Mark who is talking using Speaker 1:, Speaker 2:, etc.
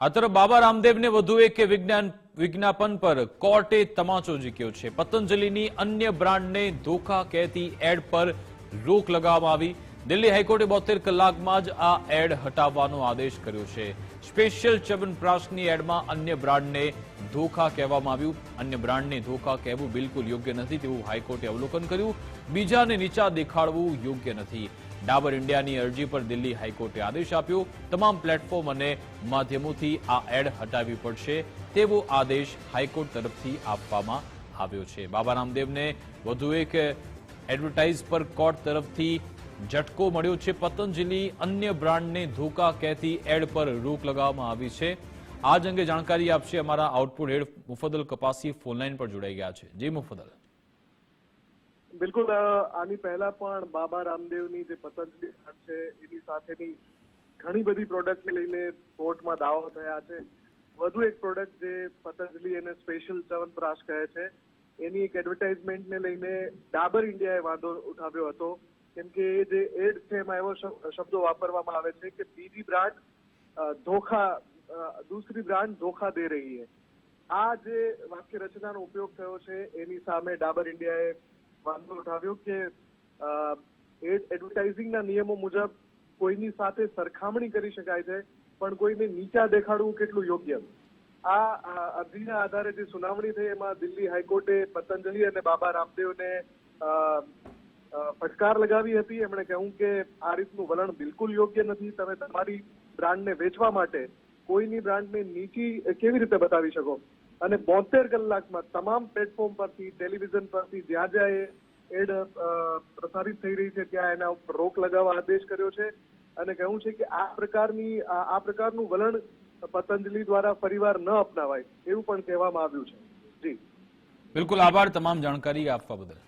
Speaker 1: આ બાબા રામદેવને વધુ એક વિજ્ઞાન વિજ્ઞાપન પર કોર્ટે તમાચો જીક્યો છે. પતંજલિની અન્ય બ્રાન્ડને ધોખા કહેતી એડ પર રોક લગાવવામાં આવી. દિલ્હી હાઈકોર્ટે બોતેર કલાકમાં જ આ એડ હટાવવાનો આદેશ કર્યો છે. સ્પેશિયલ ચવનપ્રાશની એડમાં અન્ય બ્રાન્ડને ધોખા કહેવામાં આવ્યું. અન્ય બ્રાન્ડને ધોખા કહેવું બિલકુલ યોગ્ય નથી તેવું હાઈકોર્ટે અવલોકન કર્યું. બીજાને નીચા દેખાડવું યોગ્ય નથી. ડાબર ઇન્ડિયાની અરજી પર દિલ્હી હાઈકોર્ટે આદેશ આપ્યો. તમામ પ્લેટફોર્મ અને માધ્યમોથી આ એડ હટાવવી પડશે તેવો આદેશ હાઈકોર્ટ તરફથી આપવામાં આવ્યો છે. બાબા રામદેવને વધુ એક એડવર્ટાઇઝ પર કોર્ટ તરફથી ઝટકો મળ્યો છે. પતંજલિ અન્ય બ્રાન્ડને ધોકા કહેતી એડ પર રોક લગાવવામાં આવી છે. આ જ અંગે જાણકારી આપશે અમારા આઉટપુટ હેડ મુફદલ કપાસી ફોનલાઈન પર જોડાઈ ગયા છે. જી મુફદલ
Speaker 2: બિલકુલ આની પહેલા પણ બાબા રામદેવની જે પતંજલિ છે, એની સાથેની ઘણી બધી પ્રોડક્ટને લઈને કોર્ટમાં દાવો થયા છે. વધુ એક પ્રોડક્ટ જે પતંજલિ એને સ્પેશિયલ ચવનપ્રાશ કહે છે, એની એક એડવર્ટાઇઝમેન્ટને લઈને ડાબર ઇન્ડિયાએ વાંધો ઉઠાવ્યો હતો. કેમ કે જે એડ છે, એમાં એવો શબ્દો વાપરવામાં આવે છે કે બીજી બ્રાન્ડ ધોખા દૂસરી બ્રાન્ડ ધોખા દે રહી હે આ જે વાક્ય રચનાનો ઉપયોગ થયો છે, એની સામે ડાબર ઇન્ડિયાએ વાંધો ઉઠાવ્યો કે એડવર્ટાઇઝિંગના નિયમો મુજબ કોઈની સાથે સરખામણી કરી શકાય છે, પણ કોઈને નીચા દેખાડવું કેટલું યોગ્ય? આ અરજીના આધારે જે સુનાવણી થઈ, એમાં દિલ્હી હાઈકોર્ટે પતંજલિ અને બાબા રામદેવને ફટકાર લગાવી હતી. એમણે કહ્યું કે આ રીતનું વલણ બિલકુલ યોગ્ય નથી. તમે તમારી બ્રાન્ડને વેચવા માટે કોઈની બ્રાન્ડને નીચી કેવી રીતે બતાવી શકો? અને બોતેર કલાકમાં તમામ પ્લેટફોર્મ પરથી ટેલિવિઝન પરથી જ્યાં જ્યાં એ એડ પ્રસારિત થઈ રહી છે, ત્યાં એના ઉપર રોક લગાવવા આદેશ કર્યો છે. અને કહ્યું છે કે આ પ્રકારની આ પ્રકારનું વલણ પતંજલિ દ્વારા ફરીવાર ન અપનાવાય, એવું પણ કહેવામાં આવ્યું છે. જી.
Speaker 1: બિલકુલ આભાર તમામ જાણકારી આપવા બદલ.